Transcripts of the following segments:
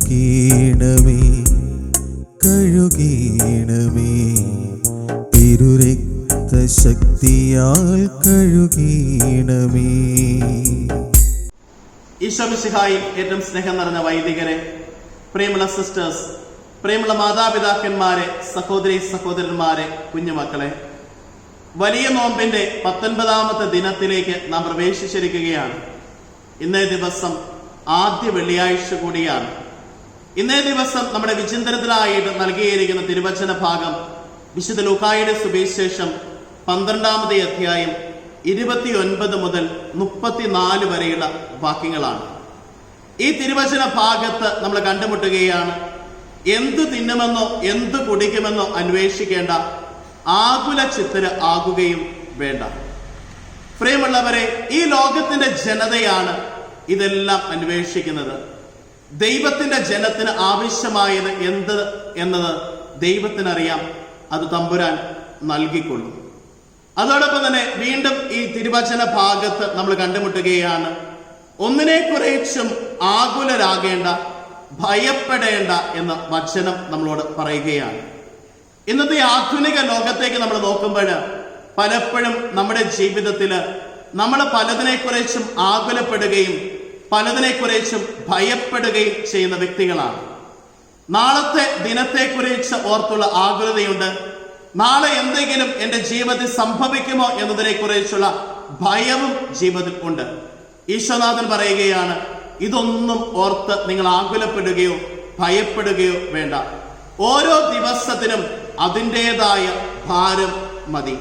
കഴുകീണമേ കഴുകീണമേ. തിരുരക്ത കഴുകീണമേ. ഈശ്വമിഷിഹായിൽ ഏറ്റവും സ്നേഹം നിറഞ്ഞ വൈദികരെ പ്രിയമുള്ള സിസ്റ്റേഴ്സ് പ്രിയമുള്ള മാതാപിതാക്കന്മാരെ സഹോദരി സഹോദരന്മാരെ കുഞ്ഞുമക്കളെ വലിയ നോമ്പിന്റെ പത്തൊൻപതാമത്തെ ദിനത്തിലേക്ക് നാം പ്രവേശിച്ചിരിക്കുകയാണ്. ഇന്നേ ദിവസം ആദ്യ വെള്ളിയാഴ്ച കൂടിയാണ്. ഇന്നേ ദിവസം നമ്മുടെ വിചിന്തനത്തിലായിട്ട് നൽകിയിരിക്കുന്ന തിരുവചന ഭാഗം വിശുദ്ധ ലൂക്കായുടെ സുവിശേഷം പന്ത്രണ്ടാമത്തെ അധ്യായം ഇരുപത്തിയൊൻപത് മുതൽ മുപ്പത്തിനാല് വരെയുള്ള വാക്യങ്ങളാണ്. ഈ തിരുവചന ഭാഗത്ത് നമ്മൾ കണ്ടുമുട്ടുകയാണ് എന്ത് തിന്നുമെന്നോ എന്ത് കുടിക്കുമെന്നോ അന്വേഷിക്കേണ്ട ആകുല ചിത്തര ആകുകയും വേണ്ട. പ്രിയമുള്ളവരെ ഈ ലോകത്തിന്റെ ജനതയാണ് ഇതെല്ലാം അന്വേഷിക്കുന്നത്. ദൈവത്തിന്റെ ജനത്തിന് ആവശ്യമായത് എന്ത് എന്നത് ദൈവത്തിനറിയാം. അത് തമ്പുരാൻ നൽകിക്കൊള്ളും. അതോടൊപ്പം തന്നെ വീണ്ടും ഈ തിരുവചന ഭാഗത്ത് നമ്മൾ കണ്ടുമുട്ടുകയാണ്. ഒന്നിനെ കുറിച്ചും ആകുലരാകേണ്ട ഭയപ്പെടേണ്ട എന്ന വചനം നമ്മളോട് പറയുകയാണ്. ഇന്നത്തെ ആധുനിക ലോകത്തേക്ക് നമ്മൾ നോക്കുമ്പോൾ പലപ്പോഴും നമ്മുടെ ജീവിതത്തിൽ നമ്മൾ പലതിനെ കുറിച്ചും ആകുലപ്പെടുകയും പലതിനെ കുറിച്ചും ഭയപ്പെടുകയും ചെയ്യുന്ന വ്യക്തികളാണ്. നാളത്തെ ദിനത്തെക്കുറിച്ച് ഓർത്തുള്ള ആകുലതയുണ്ട്. നാളെ എന്തെങ്കിലും എന്റെ ജീവിതത്തിൽ സംഭവിക്കുമോ എന്നതിനെ കുറിച്ചുള്ള ഭയവും ജീവിതത്തിൽ ഉണ്ട്. ഈശ്വനാഥൻ പറയുകയാണ് ഇതൊന്നും ഓർത്ത് നിങ്ങൾ ആകുലപ്പെടുകയോ ഭയപ്പെടുകയോ വേണ്ട. ഓരോ ദിവസത്തിനും അതിന്റെതായ ഭാരം മതി.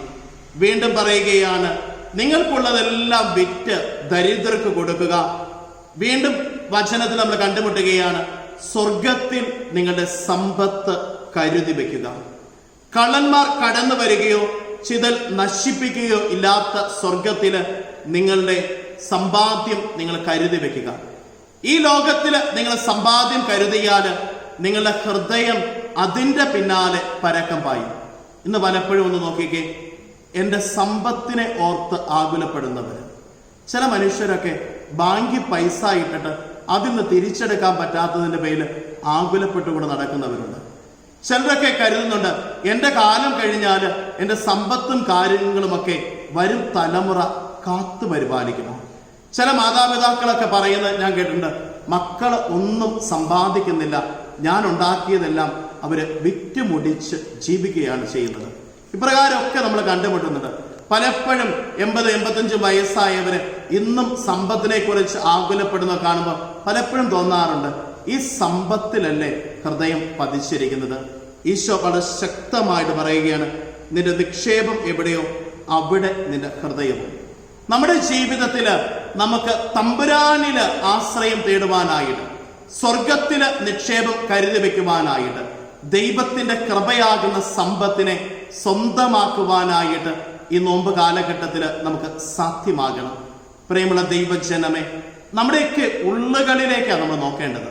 വീണ്ടും പറയുകയാണ് നിങ്ങൾക്കുള്ളതെല്ലാം വിറ്റ് ദരിദ്രർക്ക് കൊടുക്കുക. വീണ്ടും വചനത്തിൽ നമ്മൾ കണ്ടുമുട്ടുകയാണ്. സ്വർഗത്തിൽ നിങ്ങളുടെ സമ്പത്ത് കരുതി വയ്ക്കുക കള്ളന്മാർ കടന്നു വരികയോ ചിതൽ നശിപ്പിക്കുകയോ ഇല്ലാത്ത സ്വർഗത്തിൽ നിങ്ങളുടെ സമ്പാദ്യം നിങ്ങൾ കരുതി വയ്ക്കുക ഈ ലോകത്തിൽ നിങ്ങൾ സമ്പാദ്യം കരുതിയാൽ നിങ്ങളുടെ ഹൃദയം അതിന്റെ പിന്നാലെ പരക്കം പായും. ഇന്ന് പലപ്പോഴും ഒന്ന് നോക്കിക്കേ. എന്റെ സമ്പത്തിനെ ഓർത്ത് ആകുലപ്പെടുന്നവര് ചില മനുഷ്യരൊക്കെ ബാങ്കിൽ പൈസ ഇട്ടിട്ട് അതിൽ നിന്ന് തിരിച്ചെടുക്കാൻ പറ്റാത്തതിന്റെ പേരിൽ ആകുലപ്പെട്ടുകൊണ്ട് നടക്കുന്നവരുണ്ട്. ചിലരൊക്കെ കരുതുന്നുണ്ട് എന്റെ കാലം കഴിഞ്ഞാൽ എന്റെ സമ്പത്തും കാര്യങ്ങളുമൊക്കെ വരും തലമുറ കാത്തു പരിപാലിക്കണം ചില മാതാപിതാക്കളൊക്കെ പറയുന്നത് ഞാൻ കേട്ടിട്ടുണ്ട് മക്കൾ ഒന്നും സമ്പാദിക്കുന്നില്ല. ഞാൻ ഉണ്ടാക്കിയതെല്ലാം അവർ വിറ്റുമുടിച്ച് ജീവിക്കുകയാണ് ചെയ്യുന്നത്. ഇപ്രകാരമൊക്കെ നമ്മൾ കണ്ടുമുട്ടുന്നുണ്ട്. പലപ്പോഴും എൺപത് എൺപത്തഞ്ച് വയസ്സായവര് ഇന്നും സമ്പത്തിനെ കുറിച്ച് ആകുലപ്പെടുന്ന കാണുമ്പോൾ പലപ്പോഴും തോന്നാറുണ്ട് ഈ സമ്പത്തിലല്ലേ ഹൃദയം പതിച്ചിരിക്കുന്നത്? ഈശോ വളരെ ശക്തമായിട്ട് പറയുകയാണ് നിന്റെ നിക്ഷേപം എവിടെയോ അവിടെ നിന്റെ ഹൃദയവും. നമ്മുടെ ജീവിതത്തിൽ നമുക്ക് തമ്പുരാനിൽ ആശ്രയം തേടുവാനായിട്ട് സ്വർഗത്തിൽ നിക്ഷേപം കരുതി വെക്കുവാനായിട്ട് ദൈവത്തിന്റെ കൃപയാകുന്ന സമ്പത്തിനെ സ്വന്തമാക്കുവാനായിട്ട് ഈ നോമ്പ് കാലഘട്ടത്തിൽ നമുക്ക് സാധ്യമാകണം. പ്രിയമുള്ള ദൈവജനമേ നമ്മുടെയൊക്കെ ഉള്ളുകളിലേക്കാണ് നമ്മൾ നോക്കേണ്ടത്.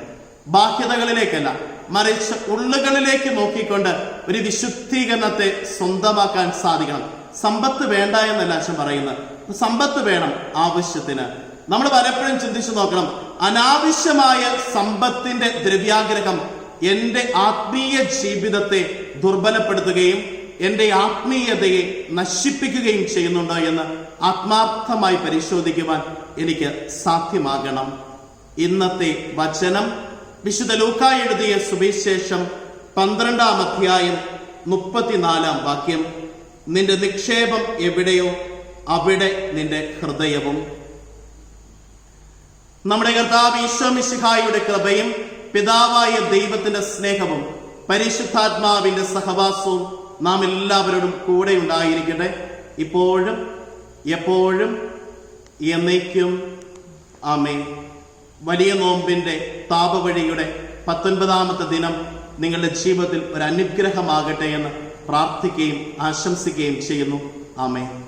ബാഹ്യതകളിലേക്കല്ല മറിച്ച് ഉള്ളുകളിലേക്ക് നോക്കിക്കൊണ്ട് ഒരു വിശുദ്ധീകരണത്തെ സ്വന്തമാക്കാൻ സാധിക്കണം. സമ്പത്ത് വേണ്ട എന്നല്ല അച്ഛൻ പറയുന്നത്. സമ്പത്ത് വേണം ആവശ്യത്തിന്. നമ്മൾ പലപ്പോഴും ചിന്തിച്ചു നോക്കണം അനാവശ്യമായ സമ്പത്തിന്റെ ദ്രവ്യാഗ്രഹം എന്റെ ആത്മീയ ജീവിതത്തെ ദുർബലപ്പെടുത്തുകയും എന്റെ ആത്മീയതയെ നശിപ്പിക്കുകയും ചെയ്യുന്നുണ്ടോ എന്ന് ആത്മാർത്ഥമായി പരിശോധിക്കുവാൻ എനിക്ക് സാധ്യമാകണം. ഇന്നത്തെ വചനം വിശുദ്ധ ലൂക്ക എഴുതിയ സുവിശേഷം പന്ത്രണ്ടാം അധ്യായം മുപ്പത്തിനാലാം വാക്യം. നിന്റെ നിക്ഷേപം എവിടെയോ അവിടെ നിന്റെ ഹൃദയവും. നമ്മുടെ കർത്താവ് ഈശ്വമിശിഹായുടെ കൃപയും പിതാവായ ദൈവത്തിന്റെ സ്നേഹവും പരിശുദ്ധാത്മാവിന്റെ സഹവാസവും നാം എല്ലാവരോടും കൂടെ ഉണ്ടായിരിക്കട്ടെ. ഇപ്പോഴും എപ്പോഴും എന്നേക്കും. ആമേ വലിയ നോമ്പിന്റെ താപവഴിയുടെ പത്തൊൻപതാമത്തെ ദിനം നിങ്ങളുടെ ജീവിതത്തിൽ ഒരു അനുഗ്രഹമാകട്ടെ എന്ന് പ്രാർത്ഥിക്കുകയും ആശംസിക്കുകയും ചെയ്യുന്നു. ആമേ